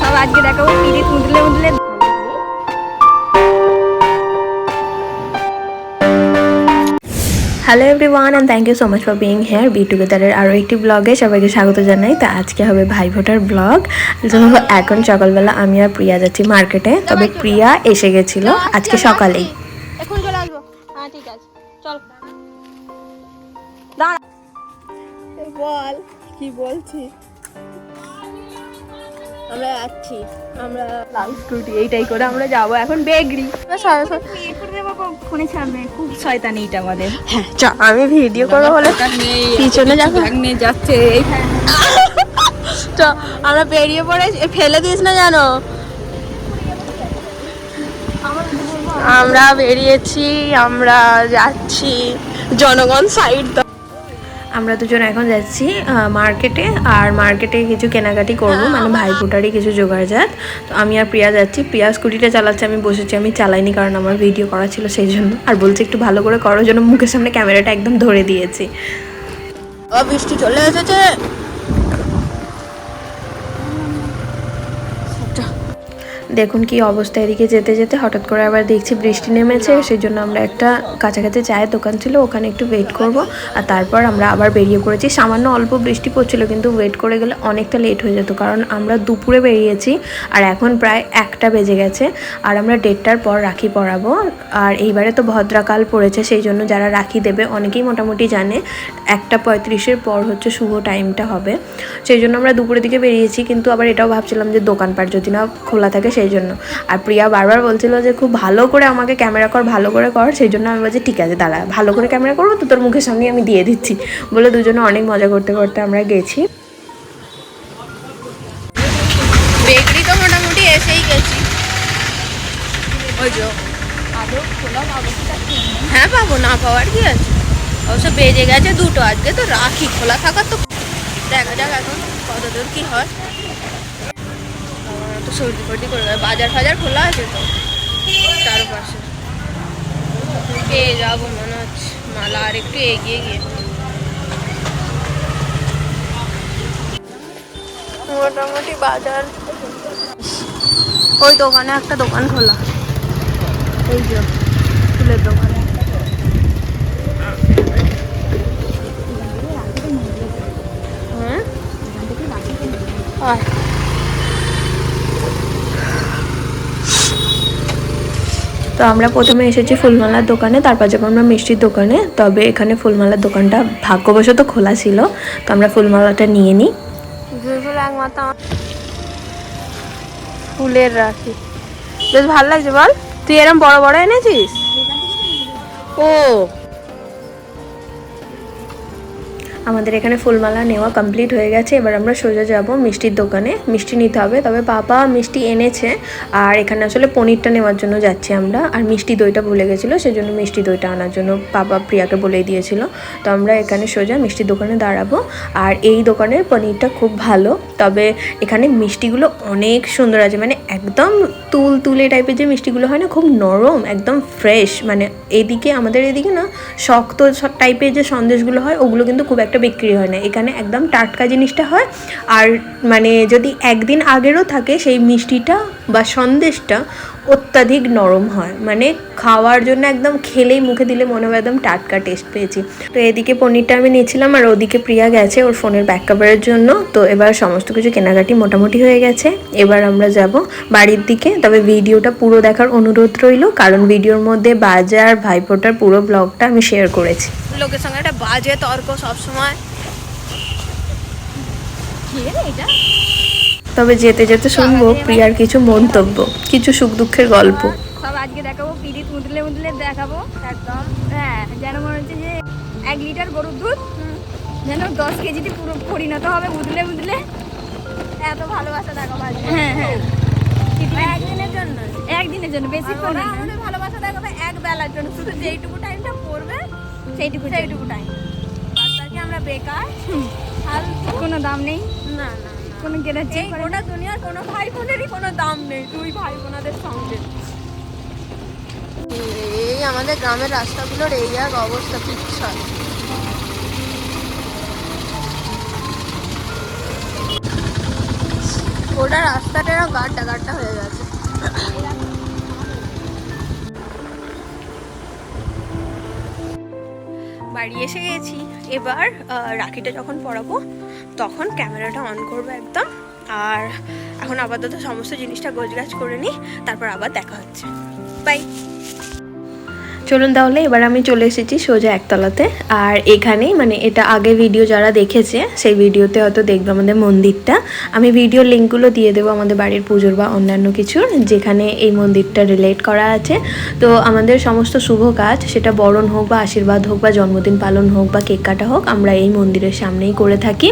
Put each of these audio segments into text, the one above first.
সব আজকে দেখাবো পিড়িত মুদলে মুদলে hello everyone and thank you so much for being here be টুগেদারের আরও একটি ব্লগে সবাইকে স্বাগত জানাই। তো আজকে হবে ভাই ফোটার ব্লগ তো এখন সকালবেলা আমি আর প্রিয়া যাচ্ছি মার্কেটে তবে প্রিয়া এসে গেছিল আজকে সকালেই এখন চলে আসব। হ্যাঁ ঠিক আছে। চল। বল কি বলছি আমরা যাচ্ছি আমরা লাল স্কুটি এইটাই করে আমরা যাব। এখন বেগরি ফোনে ছাড়বে। খুব শয়তানি এটা আমাদের। হ্যাঁ চ আমি ভিডিও করব বলে পিছনে যাব। নিয়ে যাচ্ছে এই চ আমরা বেরিয়ে পড়ে ফেলে দিস না জানো আমরা বেরিয়েছি আমরা যাচ্ছি। জনগণ সাইড আমরা দুজন এখন যাচ্ছি মার্কেটে আর মার্কেটে কিছু কেনাকাটি করব মানে ভাইফোঁটারই কিছু জোগাড়জাত তো আমি আর প্রিয়া যাচ্ছি। প্রিয়া স্কুটিটা চালাচ্ছে আমি বসেছি আমি চালাইনি কারণ আমার ভিডিও করা ছিল সেই জন্য। আর বলছি একটু ভালো করে করার জন্য মুখের সামনে ক্যামেরাটা একদম ধরে দিয়েছি। বৃষ্টি চলে এসেছে। দেখুন কি অবস্থা, এদিকে যেতে যেতে হঠাৎ করে আবার দেখছি বৃষ্টি নেমেছে সেই জন্য আমরা একটা কাছাকাছি চায়ের দোকান ছিল, ওখানে একটু ওয়েট করব। আর তারপর আমরা আবার বেরিয়ে পড়েছি। সামান্য অল্প বৃষ্টি পড়ছিল, কিন্তু ওয়েট করে গেলে অনেকটা লেট হয়ে যেত, কারণ আমরা দুপুরে বেরিয়েছি, আর এখন প্রায় একটা বেজে গেছে, আর আমরা দেড়টার পর রাখি পরাবো। আর এইবারে তো ভদ্রাকাল পড়েছে সেই জন্য যারা রাখি দেবে অনেকেই মোটামুটি জানে, একটা পঁয়ত্রিশের পর হচ্ছে শুভ টাইমটা হবে। সেই জন্য আমরা দুপুরের দিকে বেরিয়েছি, কিন্তু আবার এটাও ভাবছিলাম যে দোকানপাট যদি না খোলা থাকে সেই জন্য। আর প্রিয়া বারবার বলছিল যে, খুব ভালো করে আমাকে ক্যামেরা কর, ভালো করে কর। সেই জন্য আমি বলছি, ঠিক আছে, দাঁড়া, ভালো করে ক্যামেরা করব তো তোর মুখের সামনে আমি দিয়ে দিচ্ছি। বলে দুজনে অনেক মজা করতে করতে আমরা গেছি। তো মোটামুটি এসেই গেছি। হ্যাঁ পাবো, না পাওয়ার কি আছে? অবশ্য বেজে গেছে দুটো, আজকে তো রাখি, খোলা থাকার তো দেখা যাক এখন কত দূর কি হয়। সর্দি ফর্দি করে গেছে বাজার ফাজার খোলা আছে তো? চারপাশে। পেয়ে যাব মনে হচ্ছে। মালা আর একটু এগিয়ে গিয়ে। মোটামুটি বাজার। ওই দোকানে একটা দোকান খোলা। এই যে, ফুলের দোকান। হ্যাঁ? তো আমরা প্রথমে এসেছি ফুলমালার দোকানে, তারপর যাব আমরা মিষ্টির দোকানে। তবে এখানে ফুলমালার দোকানটা ভাগ্যবশত খোলা ছিল, তো আমরা ফুলমালাটা নিয়ে নিই। ফুলের রাখি। বেশ ভালো লাগছে বল? তুই এরম বড় বড় এনেছিস? ও আমাদের এখানে ফুলমালা নেওয়া কমপ্লিট হয়ে গেছে। এবার আমরা সোজা যাব মিষ্টির দোকানে। মিষ্টি নিতে হবে। তবে পাপা মিষ্টি এনেছে। আর এখানে আসলে পনিরটা নেওয়ার জন্য যাচ্ছি আমরা। আর মিষ্টি দইটা ভুলে গেছিল, সেজন্য মিষ্টি দইটা আনার জন্য পাপা প্রিয়াকে বলে দিয়েছিল। তো আমরা এখানে সোজা মিষ্টির দোকানে দাঁড়াবো। আর এই দোকানের পনিরটা খুব ভালো। তবে এখানে মিষ্টিগুলো অনেক সুন্দর আছে। মানে একদম তুল তুলে টাইপের যে মিষ্টিগুলো হয় না, খুব নরম, একদম ফ্রেশ মানে এদিকে, আমাদের এদিকে না, শক্ত টাইপের যে সন্দেশগুলো হয়, ওগুলো কিন্তু খুব একটা বিক্রি হয় না। এখানে একদম টাটকা জিনিসটা হয়। আর মানে যদি একদিন আগেরও থাকে, সেই মিষ্টিটা বা সন্দেশটা অত্যাধিক নরম হয়। মানে খাওয়ার জন্য একদম খেলেই মুখে দিলে মনে হয় একদম টাটকা টেস্ট পেয়েছি। তো এদিকে পনিরটা আমি নিয়েছিলাম আর ওদিকে প্রিয়া গেছে ওর ফোনের ব্যাক কভারের জন্য। তো এবার সমস্ত কিছু কেনাকাটি মোটামুটি হয়ে গেছে। এবার আমরা যাব বাড়ির দিকে। তবে ভিডিওটা পুরো দেখার অনুরোধ রইল। কারণ ভিডিওর মধ্যে বাজার, ভাইফোঁটার পুরো ব্লগটা আমি শেয়ার করেছি। লোকের সঙ্গে একটা বাজে তর্ক সবসময়। এটা? তবে যেতে যেতে শুনব প্রিয়ার কিছু মন্তব্য কিছু সুখ দুঃখের গল্প সব আজকে দেখাবো পিড়িত মুদলে মুদলে দেখাবো একদম। হ্যাঁ যেন মনে হচ্ছে যে এক লিটার গরুর দুধ যেন দশ কেজিতে পুরো পরিণত হবে মুদলে মুদলে। এত ভালোবাসা দেখাবো আজকে। হ্যাঁ হ্যাঁ। একদিনের জন্য। একদিনের জন্য বেশি করে আমাদের ভালোবাসা দেখাবে এক বেলার জন্য। শুধু যেইটুকু টাইমটা সেইটুকু সেইটুকু টাইম বাচ্চাকে আমরা বেকার। ফালতু। কোনো দাম নেই? না না কোনো গেরাচ্ছি গোটা দুনিয়ার কোনো ভাই বোনেরই কোনো দাম নেই। দুই ভাই বোনাদের সঙ্গে। এই আমাদের গ্রামের রাস্তাগুলোর এই এক অবস্থা পিচ্ছল গোটা রাস্তাটা গাড্ডা গাড্ডা হয়ে গেছে। বাড়ি এসে গেছি। এবার রাখিটা যখন পরাবো, তখন ক্যামেরাটা অন করব একদম। আর এখন আপাতত সমস্ত জিনিসটা গোজগাছ করে নিই, তারপর আবার দেখা হচ্ছে। বাই চলুন তাহলে, এবার আমি চলে এসেছি সোজা একতলাতে। আর এখানেই মানে এটা আগে ভিডিও যারা দেখেছে, সেই ভিডিওতে হয়তো দেখবে আমাদের মন্দিরটা। আমি ভিডিও লিঙ্কগুলো দিয়ে দেবো আমাদের বাড়ির পুজোর বা অন্যান্য কিছুর, যেখানে এই মন্দিরটা রিলেট করা আছে। তো আমাদের সমস্ত শুভ কাজ, সেটা বরণ হোক বা আশীর্বাদ হোক বা জন্মদিন পালন হোক বা কেক কাটা হোক, আমরা এই মন্দিরের সামনেই করে থাকি।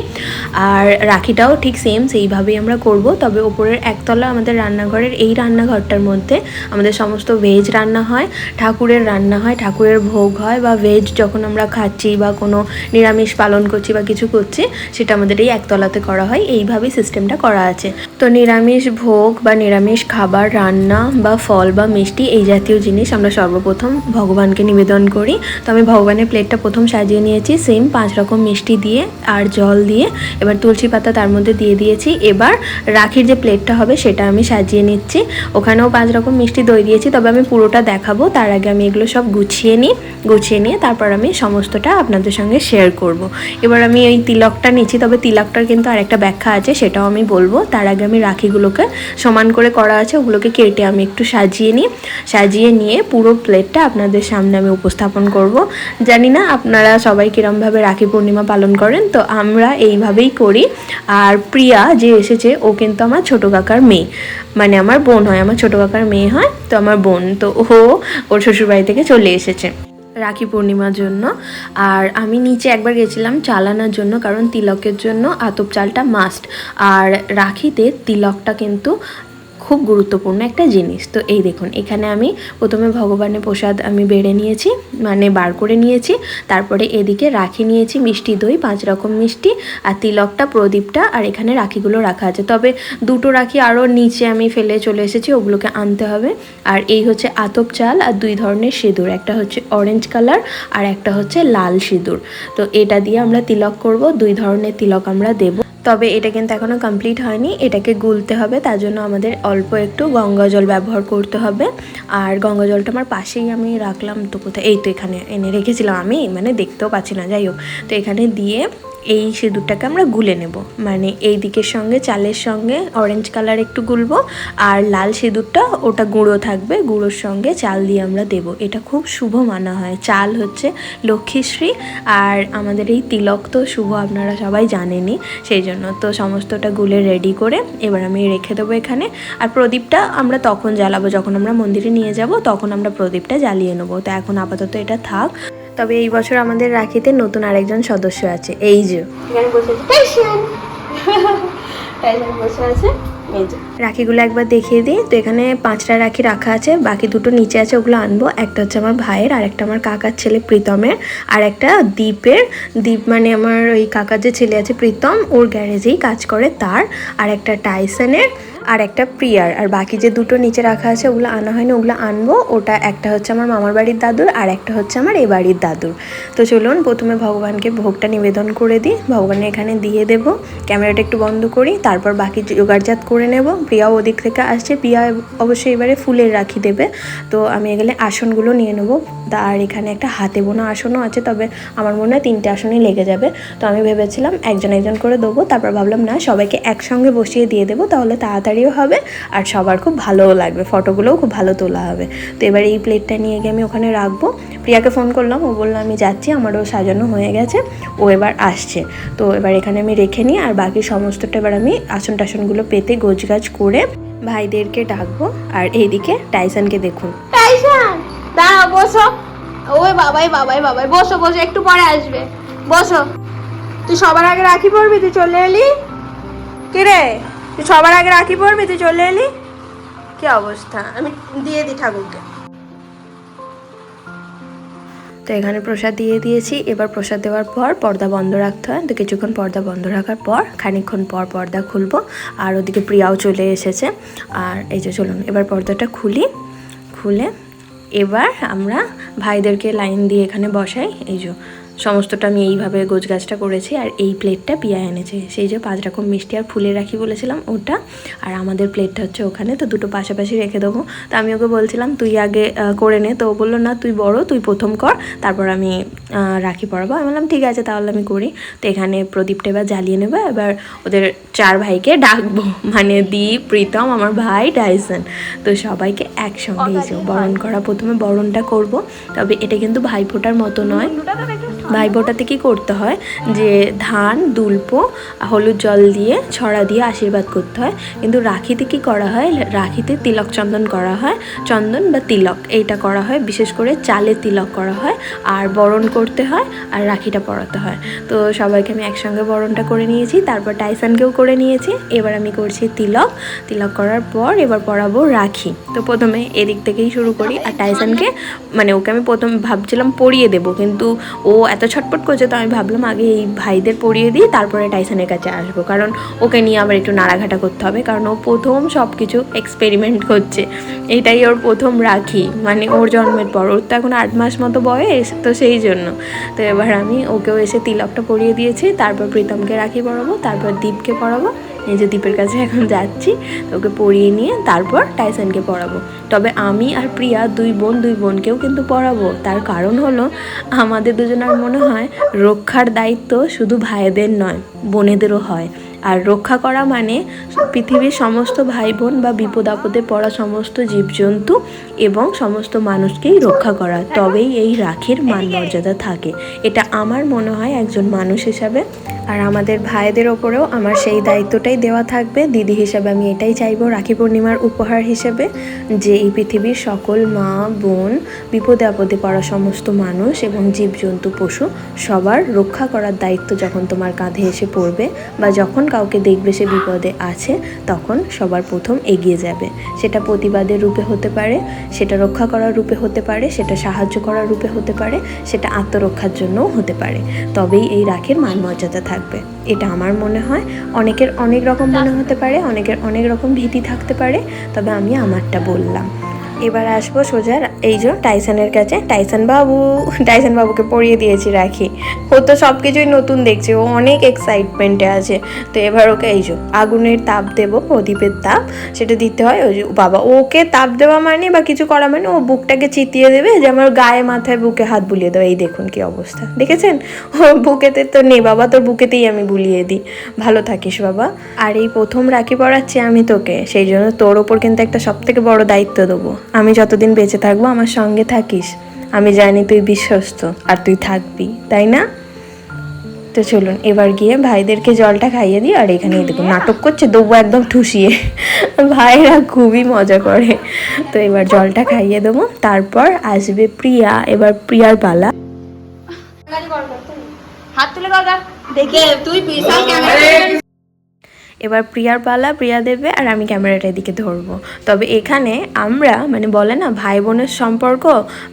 আর রাখিটাও ঠিক সেম সেইভাবেই আমরা করব। তবে ওপরের একতলা আমাদের রান্নাঘরের এই রান্নাঘরটার মধ্যে আমাদের সমস্ত ভেজ রান্না হয়, ঠাকুরের রান্না হয়, ঠাকুরের ভোগ হয় বা ভেজ যখন আমরা খাচ্ছি বা কোনো নিরামিষ পালন করছি বা কিছু করছি, সেটা আমাদের এই একতলাতে করা হয়। এইভাবেই সিস্টেমটা করা আছে। তো নিরামিষ ভোগ বা নিরামিষ খাবার, রান্না বা ফল বা মিষ্টি এই জাতীয় জিনিস আমরা সর্বপ্রথম ভগবানকে নিবেদন করি। তো আমি ভগবানের প্লেটটা প্রথম সাজিয়ে নিয়েছি। সেম পাঁচ রকম মিষ্টি দিয়ে আর জল দিয়ে এবার তুলসী পাতা তার মধ্যে দিয়ে দিয়েছি। এবার রাখির যে প্লেটটা হবে সেটা আমি সাজিয়ে নিচ্ছি। ওখানেও পাঁচ রকম মিষ্টি দই দিয়েছি, তবে আমি পুরোটা দেখাবো। তার আগে আমি এগুলো সব গুছিয়ে নিই গুছিয়ে নিয়ে তারপর আমি সমস্তটা আপনাদের সঙ্গে শেয়ার করব। এবার আমি ওই তিলকটা নিচ্ছি, তবে তিলকটার কিন্তু আরেকটা ব্যাখ্যা আছে, সেটাও আমি বলব। তার আগে আমি রাখিগুলোকে সমান করে করা আছে, ওগুলোকে কেটে আমি একটু সাজিয়ে নিই। সাজিয়ে নিয়ে পুরো প্লেটটা আপনাদের সামনে আমি উপস্থাপন করব। জানি না আপনারা সবাই কীরমভাবে রাখি পূর্ণিমা পালন করেন, তো আমরা এইভাবেই করি। আর প্রিয়া যে এসেছে, ও কিন্তু আমার ছোটো কাকার মেয়ে। মানে আমার বোন হয়, আমার ছোটো কাকার মেয়ে হয়, তো আমার বোন। তো ও, ওর শ্বশুরবাড়ি থেকে চলে এসেছে। রাখি পূর্ণিমার জন্য। আর আমি নিচে একবার গেছিলাম চালানোর জন্য, কারণ তিলকের জন্য আতপ চালটা মাস্ট আর রাখিতে তিলকটা কিন্তু খুব গুরুত্বপূর্ণ একটা জিনিস। তো এই দেখুন, এখানে আমি প্রথমে ভগবানের প্রসাদ আমি বেড়ে নিয়েছি মানে বার করে নিয়েছি, তারপরে এদিকে রাখি নিয়েছি, মিষ্টি দই, পাঁচ রকম মিষ্টি আর তিলকটা, প্রদীপটা আর এখানে রাখিগুলো রাখা আছে। তবে দুটো রাখি আরও নিচে আমি ফেলে চলে এসেছি, ওগুলোকে আনতে হবে। আর এই হচ্ছে আতপ চাল আর দুই ধরনের সিঁদুর, একটা হচ্ছে অরেঞ্জ কালার আর একটা হচ্ছে লাল সিঁদুর। তো এটা দিয়ে আমরা তিলক করব, দুই ধরনের তিলক আমরা দেবো। তবে এটা কিন্তু এখনও কমপ্লিট হয়নি। এটাকে গুলতে হবে, তার জন্য আমাদের অল্প একটু গঙ্গা জল ব্যবহার করতে হবে। আর গঙ্গা জলটা আমার পাশেই আমি রাখলাম, তো কোথায়? এই তো এখানে এনে রেখেছিলাম আমি মানে দেখতেও পাচ্ছি না, যাই হোক। তো এখানে দিয়ে এই সিঁদুরটাকে আমরা গুলে নেব। মানে এই দিকের সঙ্গে, চালের সঙ্গে অরেঞ্জ কালার একটু গুলবো আর লাল সিঁদুরটা ওটা গুঁড়ো থাকবে, গুঁড়োর সঙ্গে চাল দিয়ে আমরা দেব। এটা খুব শুভ মানা হয়। চাল হচ্ছে লক্ষ্মীশ্রী আর আমাদের এই তিলক তো শুভ আপনারা সবাই জানেনই, সেই জন্য তো সমস্তটা গুলে রেডি করে এবার আমি রেখে দেবো এখানে। আর প্রদীপটা আমরা তখন জ্বালাবো, যখন আমরা মন্দিরে নিয়ে যাব, তখন আমরা প্রদীপটা জ্বালিয়ে নেব। তো এখন আপাতত এটা থাক। তবে এই বছর আমাদের রাখিতে নতুন আরেকজন সদস্য আছে এই যে। বসে আছে রাখিগুলো একবার দেখিয়ে দিই। তো এখানে পাঁচটা রাখি রাখা আছে বাকি দুটো নিচে আছে ওগুলো আনব। একটা হচ্ছে আমার ভাইয়ের আর একটা আমার কাকার ছেলে প্রীতমের আর একটা দ্বীপের দ্বীপ মানে আমার ওই কাকার যে ছেলে আছে প্রীতম ওর গ্যারেজেই কাজ করে তার আর একটা টাইসনের। আর একটা প্রিয়ার। আর বাকি যে দুটো নিচে রাখা আছে, ওগুলো আনা হয়নি, ওগুলো আনব। ওটা একটা হচ্ছে আমার মামার বাড়ির দাদুর, আর একটা হচ্ছে আমার এ বাড়ির দাদুর। তো চলুন, প্রথমে ভগবানকে ভোগটা নিবেদন করে দিই। ভগবানের এখানে দিয়ে দেব। ক্যামেরাটা একটু বন্ধ করি, তারপর বাকি জোগাড়জাত করে নেব। প্রিয়াও ওদিক থেকে আসছে। প্রিয়া অবশ্যই এবারে ফুলের রাখি দেবে। তো আমি এগুলো আসনগুলো নিয়ে নেব। আর এখানে একটা হাতে বোনা আসনও আছে, তবে আমার মনে হয় তিনটে আসনই লেগে যাবে। তো আমি ভেবেছিলাম একজন একজন করে দেবো, তারপর ভাবলাম, না, সবাইকে একসঙ্গে বসিয়ে দিয়ে দেবো, তাহলে তাড়াতাড়িও হবে আর সবার খুব ভালোও লাগবে, ফটোগুলোও খুব ভালো তোলা হবে। তো এবার এই প্লেটটা নিয়ে গিয়ে আমি ওখানে রাখব। প্রিয়াকে ফোন করলাম, ও বলল, আমি যাচ্ছি, আমারও সাজানো হয়ে গেছে। ও এবার আসছে। তো এবার এখানে আমি রেখে নিই, আর বাকি সমস্তটা এবার আমি আসন টাসনগুলো পেতে গোছগাছ করে ভাইদেরকে ডাকবো। আর এইদিকে টাইসনকে দেখুন। টাইসন! দাঁড়াও বসো। ওই বাবাই বাবাই বাবাই বসো বসো, একটু পরে আসবে। বসো। তুই সবার আগে রাখি পড়বি তুই চলে এলি? কি রে? তুই সবার আগে রাখি পড়বি তুই চলে এলি? কি অবস্থা? আমি দিয়ে দিই ঠাকুরকে। তো এখানে প্রসাদ দিয়ে দিয়েছি। এবার প্রসাদ দেওয়ার পর পর্দা বন্ধ রাখতে হয়। তো কিছুক্ষণ পর্দা বন্ধ রাখার পর খানিকক্ষণ পর পর্দা খুলবো। আর ওদিকে প্রিয়াও চলে এসেছে। আর এই যে চলুন, এবার পর্দাটা খুলি। খুলে এবার আমরা ভাইদেরকে লাইন দিয়ে এখানে বসাই। এই যে সমস্তটা আমি এইভাবে গোছ গাছটা করেছি আর এই প্লেটটা পিয়া এনেছে। সেই যে পাঁচ রকম মিষ্টি আর ফুলে রাখি বলেছিলাম ওটা আর আমাদের প্লেটটা হচ্ছে ওখানে। তো দুটো পাশাপাশি রেখে দেবো। তো আমি ওকে বলছিলাম তুই আগে করে নে। তো ও বলল না তুই বড় তুই প্রথম কর তারপর আমি রাখি পরাবো। আমি বললাম ঠিক আছে তাহলে আমি করি। তো এখানে প্রদীপটা এবার জ্বালিয়ে নেব। এবার ওদের চার ভাইকে ডাকবো। মানে দীপ প্রীতম আমার ভাই ডাইসন। তো সবাইকে একসঙ্গে বরণ করা প্রথমে বরণটা করব। তবে এটা কিন্তু ভাইফোঁটার মতো নয়। ভাইফোঁটাতে কি করতে হয় যে ধান, দুলপো, হলুদ জল দিয়ে, ছড়া দিয়ে আশীর্বাদ করতে হয়। কিন্তু রাখিতে কি করা হয়? রাখিতে তিলক চন্দন করা হয়। চন্দন বা তিলক, এইটা করা হয়। বিশেষ করে চালে তিলক করা হয়। আর বরণ করতে হয় আর রাখিটা পরাতে হয়। তো সবাইকে আমি একসঙ্গে বরণটা করে নিয়েছি। তারপর টাইসানকেও করে নিয়েছি। এবার আমি করছি তিলক। তিলক করার পর এবার পরাবো রাখি। তো প্রথমে এদিক থেকেই শুরু করি। আর টাইসানকে মানে ওকে আমি প্রথম ভাবছিলাম পরিয়ে দেব। কিন্তু ও এত ছটপট করছে তো আমি ভাবলাম আগে এই ভাইদের পড়িয়ে দিই, তারপরে টাইসনের কাছে আসব। কারণ ওকে নিয়ে আবার একটু নাড়াঘাটা করতে হবে, কারণ ও প্রথম সব কিছু এক্সপেরিমেন্ট করছে। এটাই ওর প্রথম রাখি মানে ওর জন্মের পর। ওর তো এখন আট মাস মতো বয়স, তো সেই জন্য। তো এবার আমি ওকেও এসে তিলকটা পরিয়ে দিয়েছি, তারপর প্রীতমকে রাখি পড়াবো তারপর দীপকে পরাবো। এই যে দীপের কাছে এখন যাচ্ছি ওকে পড়িয়ে নিয়ে তারপর টাইসনকে পড়াবো। তবে আমি আর প্রিয়া দুই বোন, দুই বোনকেও কিন্তু পড়াবো। তার কারণ হলো, আমাদের দুজনের মনে হয় রক্ষার দায়িত্ব শুধু ভাইদের নয়, বোনেদেরও হয়। আর রক্ষা করা মানে পৃথিবীর সমস্ত ভাই বোন বা বিপদ আপদে পড়া সমস্ত জীবজন্তু এবং সমস্ত মানুষকেই রক্ষা করা। তবেই এই রাখির মান মর্যাদা থাকে। এটা আমার মনে হয় একজন মানুষ হিসাবে আর আমাদের ভাইদের ওপরেও আমার সেই দায়িত্বটাই দেওয়া থাকবে। দিদি হিসাবে আমি এটাই চাইব, রাখি পূর্ণিমার উপহার হিসেবে, যে এই পৃথিবীর সকল মা, বোন, বিপদে আপদে পড়া সমস্ত মানুষ এবং জীবজন্তু, পশু সবার রক্ষা করার দায়িত্ব যখন তোমার কাঁধে এসে পড়বে বা যখন কাউকে দেখবে সে বিপদে আছে, তখন সবার প্রথম এগিয়ে যাবে। সেটা প্রতিবাদের রূপে হতে পারে, সেটা রক্ষা করার রূপে হতে পারে, সেটা সাহায্য করার রূপে হতে পারে, সেটা আত্মরক্ষার জন্যও হতে পারে। তবেই এই রাখের মান মর্যাদা থাকবে। এটা আমার মনে হয়। অনেকের অনেক রকম মনে হতে পারে, অনেকের অনেক রকম ভীতি থাকতে পারে, তবে আমি আমারটা বললাম। এবার আসব সোজা এই যে টাইসনের কাছে। টাইসন বাবু টাইসন বাবুকে পড়িয়ে দিয়েছি রাখি। ও তো সব কিছুই নতুন দেখছে, ও অনেক এক্সাইটমেন্টে আছে। তো এবার ওকে এই যে আগুনের তাপ দেবো, প্রদীপের তাপ, সেটা দিতে হয়। ওই যে বাবা, ওকে তাপ দেওয়া মানে বা কিছু করা মানে ও বুকটাকে চিতিয়ে দেবে, যে আমার গায়ে, মাথায়, বুকে হাত বুলিয়ে দেবে। এই দেখুন কি অবস্থা, দেখেছেন? ও বুকেতে তো নেই বাবা, তোর বুকেতেই আমি বুলিয়ে দিই। ভালো থাকিস বাবা। আর এই প্রথম রাখি পড়াচ্ছি আমি তোকে, সেই জন্য তোর ওপর কিন্তু একটা সব থেকে বড় দায়িত্ব দেবো। আমি যতদিন বেঁচে থাকব আমার সঙ্গে থাকিস। আমি জানি তুই বিশ্বস্ত আর তুই থাকবি তাই না? তো চলুন এবার গিয়ে ভাইদেরকে জলটা খাইয়ে দিই আর এখানে দেখুন নাটক করছে দেবো একদম ঠুসিয়ে। ভাইরা খুবই মজা করে। তো এবার জলটা খাইয়ে দেবো তারপর আসবে প্রিয়া এবার প্রিয়ার পালা। হাত তুলে দেখে তুই বিশাল এবার প্রিয়ার পালা, প্রিয়া দেবে আর আমি ক্যামেরাটা এদিকে ধরবো। তবে এখানে আমরা মানে বলে না ভাই বোনের সম্পর্ক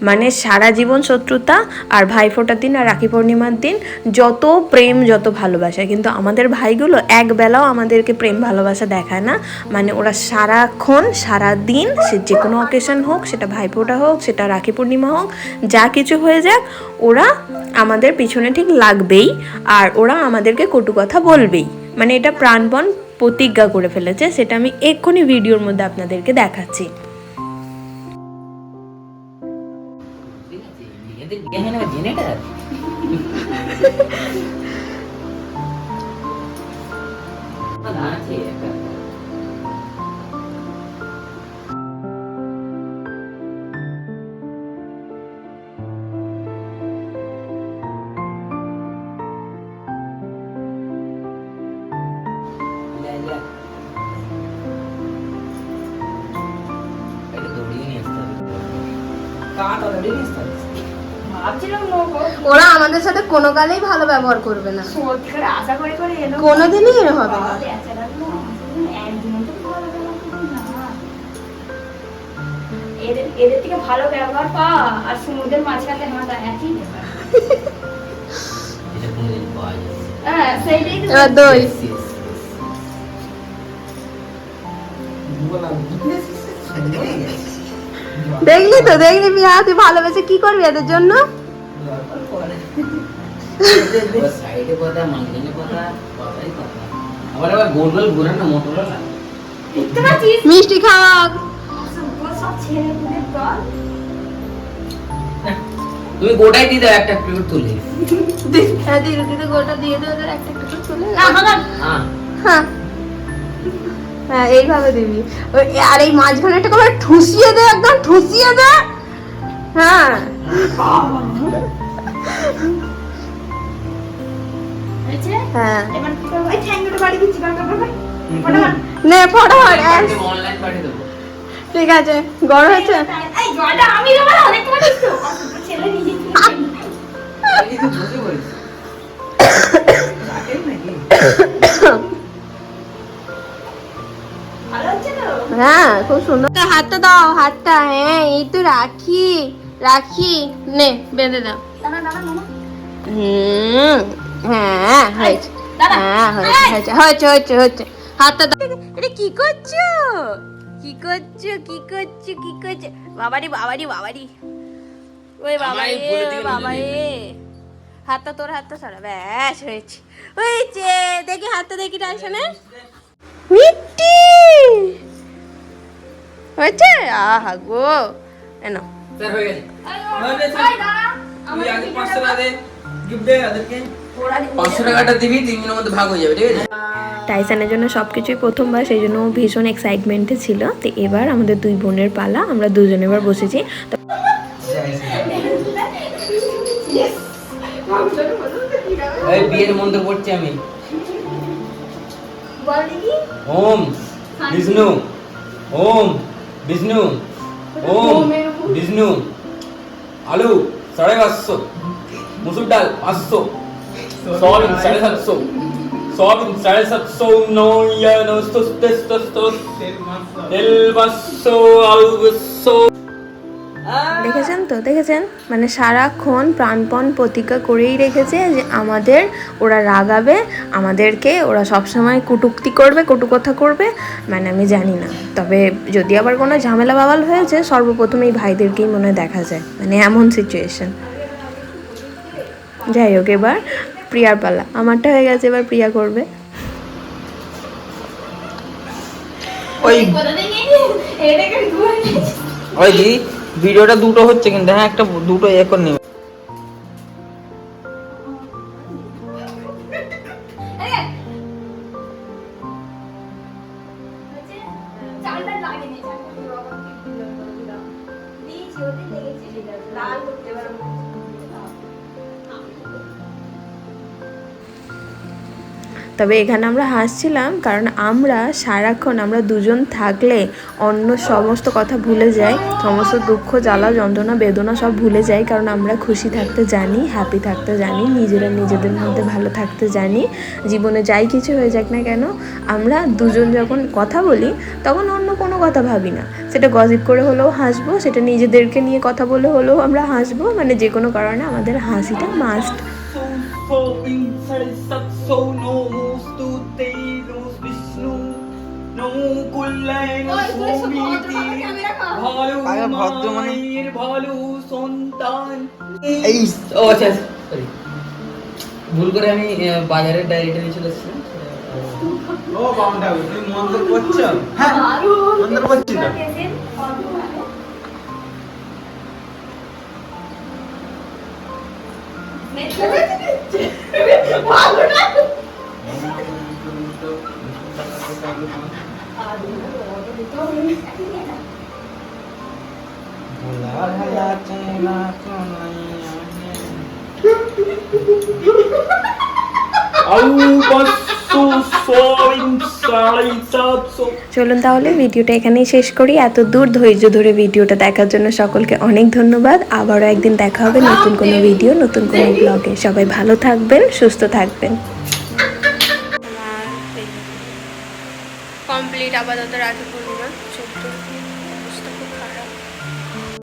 মানে সারা জীবন শত্রুতা আর ভাই ফোটার দিন আর রাখি পূর্ণিমার দিন, যত প্রেম, যত ভালোবাসা। কিন্তু আমাদের ভাইগুলো এক বেলাও আমাদেরকে প্রেম, ভালোবাসা দেখায় না। মানে ওরা সারাক্ষণ সারা দিন সে যে কোনো অকেশন হোক, সেটা ভাইফোঁটা হোক, সেটা রাখি পূর্ণিমা হোক, যা কিছু হয়ে যাক, ওরা আমাদের পিছনে ঠিক লাগবেই আর ওরা আমাদেরকে কটু কথা বলবেই। মানে এটা প্রাণপণ প্রতিজ্ঞা করে ফেলেছে সেটা আমি এক্ষুনি ভিডিওর মধ্যে আপনাদেরকে দেখাচ্ছি। ঠিক ওরা আমাদের সাথে কোনো কালেই ভালো ব্যবহার করবে না। কোনোদিনই এর হবে না। হ্যাঁ. দেখলি তো, দেখলি বিয়া তুই ভালোবেসে কি করবি এদের জন্য? সাইডে কথা মাঝখানে কথা কথাই কথা আবার আবার গোল গোল ঘুরে না মোটর দেখতে মিষ্টি তুমি গোটাই দিয়ে দাও একটা প্লেট তুলে। হ্যাঁ গোটা দিয়ে দেওয়া একটা একটা করে চলে হ্যাঁ। হ্যাঁ। হ্যাঁ এইভাবে দিবি। আর এই মাঝখানে একটা করে ঠুসিয়ে দে একদম ঠুসিয়ে দে। হ্যাঁ। ফটাফট। নে ফটাফট ঠিক আছে গরম হয়েছে। হ্যাঁ খুব সুন্দর। হাতটা দাও হাতটা হ্যাঁ এই তো রাখি রাখি। নে বেঁধে দাও। হুম হ্যাঁ। হয়েছে। দাদা হ্যাঁ হয়েছে হয়েছে হয়েছে হয়েছে হয়েছে হাতটা এটা কি করছ? কি করছ কি করছ কি করছ? বাবারি বাবারি বাবারি। ওই বাবা আমায় রে বলে দিও না বাবা রে হাতটা তোর হাতটা সরা। ব্যাস হয়েছে। হয়েছে। দেখি হাতটা দেখি টাইশনে মিষ্টি হয়েছে? আহা গো। এনো স্যার হয়ে গেছে। পাঁচশো টাকা দে গিফট দে ওদেরকে পাঁচশো টাকাটা দিবি তিনজনের মধ্যে ভাগ হয়ে যাবে ঠিক আছে? টাইসানের জন্য সব কিছুই প্রথমবার সেই জন্য ভীষণ এক্সাইটমেন্টে ছিল। তো এবার আমাদের দুই বোনের পালা আমরা দুজন এবার বসেছি। বিয়ের মন্ত্র পড়ছি আমি। ওম বিষ্ণু ওম বিষ্ণু ওম বিষ্ণু আলু সাড়ে পাঁচশো মুসুর ডাল পাঁচশো। দেখেছেন তো? দেখেছেন? মানে সারাক্ষণ প্রাণপণ প্রতিজ্ঞা করেই রেখেছে যে আমাদের ওরা রাগাবে, আমাদেরকে ওরা সবসময় কটুক্তি করবে কটু কথা করবে। মানে আমি জানি না। তবে যদি আবার কোনো ঝামেলা বাবাল হয়েছে সর্বপ্রথম এই ভাইদেরকেই মনে দেখা যায়। মানে এমন সিচুয়েশন যাই হোক এবার প্রিয়ার পালা। আমারটা হয়ে গেছে এবার প্রিয়া করবে। ওই ওই ভিডিওটা দুটো হচ্ছে কিন্তু হ্যাঁ একটা দুটো এ করে নিবে লাল করতে পারব তবে এখানে আমরা হাসছিলাম কারণ আমরা, সারাক্ষণ আমরা দুজন থাকলে অন্য সমস্ত কথা ভুলে যাই, সমস্ত দুঃখ, জ্বালা, যন্ত্রণা, বেদনা সব ভুলে যাই কারণ আমরা খুশি থাকতে জানি হ্যাপি থাকতে জানি, নিজেরা নিজেদের মধ্যে ভালো থাকতে জানি, জীবনে যাই কিছু হয়ে যাক না কেন, আমরা দুজন যখন কথা বলি তখন অন্য কোনো কথা ভাবি না। সেটা গজিপ করে হলেও হাসবো, সেটা নিজেদেরকে নিয়ে কথা বলে হলেও আমরা হাসবো মানে যে কোনো কারণে আমাদের হাসিটা মাস্ট আগে ভদ্র মানে ভালো সন্তান এই ও আচ্ছা সরি ভুল করে আমি আহ, বাজারের ডায়েরিটা নিয়ে চলে এসেছিলাম ও বামটা তুমি মন্ত্র করছ হ্যাঁ মন্ত্র করছি তো আলু পাঁচশো 아우 맛 뭐 চলুন তাহলে ভিডিওটা এখানেই শেষ করি। এত দূর ধৈর্য ধরে ভিডিওটা দেখার জন্য সকলকে অনেক ধন্যবাদ। আবারও একদিন দেখা হবে নতুন কোনো ভিডিও, নতুন কোনো ব্লগে। সবাই ভালো থাকবেন, সুস্থ থাকবেন। কমপ্লিট আপাতত রাখি